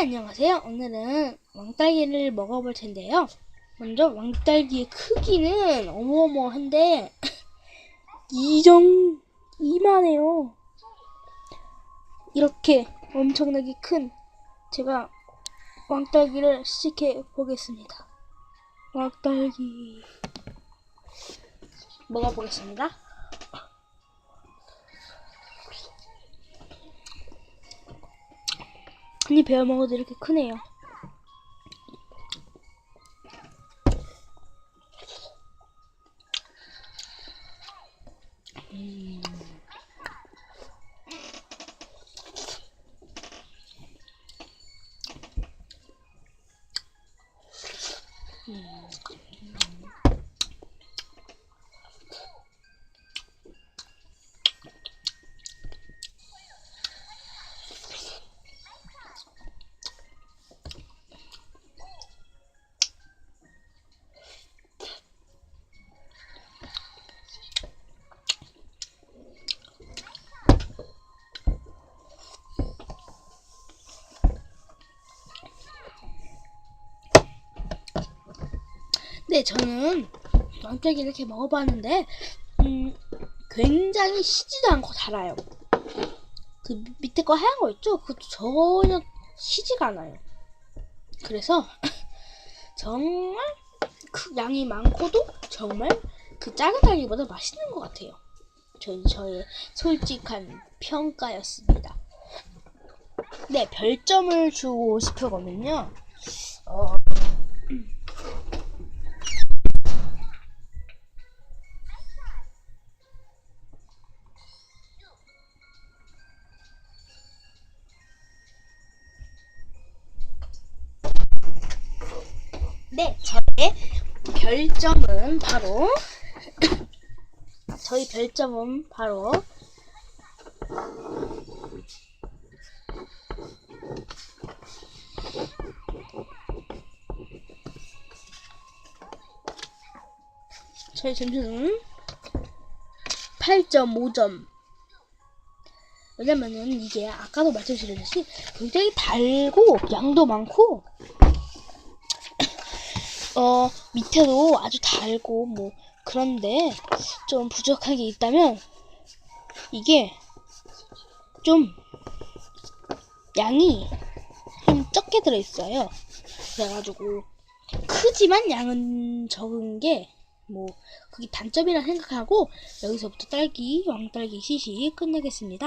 네, 안녕하세요. 오늘은 왕딸기를 먹어볼 텐데요. 먼저 왕딸기의 크기는 어마어마한데 이정 이만해요. 이렇게 엄청나게 큰 제가 왕딸기를 시식해 보겠습니다. 왕딸기 먹어보겠습니다. 한입 베어 먹어도 이렇게 크네요. 음. 네, 저는 왕딸기 이렇게 먹어봤는데, 음, 굉장히 시지도 않고 달아요. 그 밑- 밑에 거 하얀 거 있죠? 그것도 전혀 시지가 않아요. 그래서 정말 그 양이 많고도 정말 그 작은 딸기보다 맛있는 것 같아요. 저, 저의 솔직한 평가였습니다. 네, 별점을 주고 싶으거든요. 네, 저의 별점은 바로 저희 별점은 바로 저희 점수는 8.5점. 왜냐면은 이게 아까도 말씀드렸듯이 굉장히 달고 양도 많고 어 밑에도 아주 달고 뭐 그런데 좀 부족한 게 있다면 이게 좀 양이 좀 적게 들어있어요. 그래가지고 크지만 양은 적은 게 뭐 그게 단점이라 생각하고 여기서부터 딸기 왕딸기 시식 끝내겠습니다.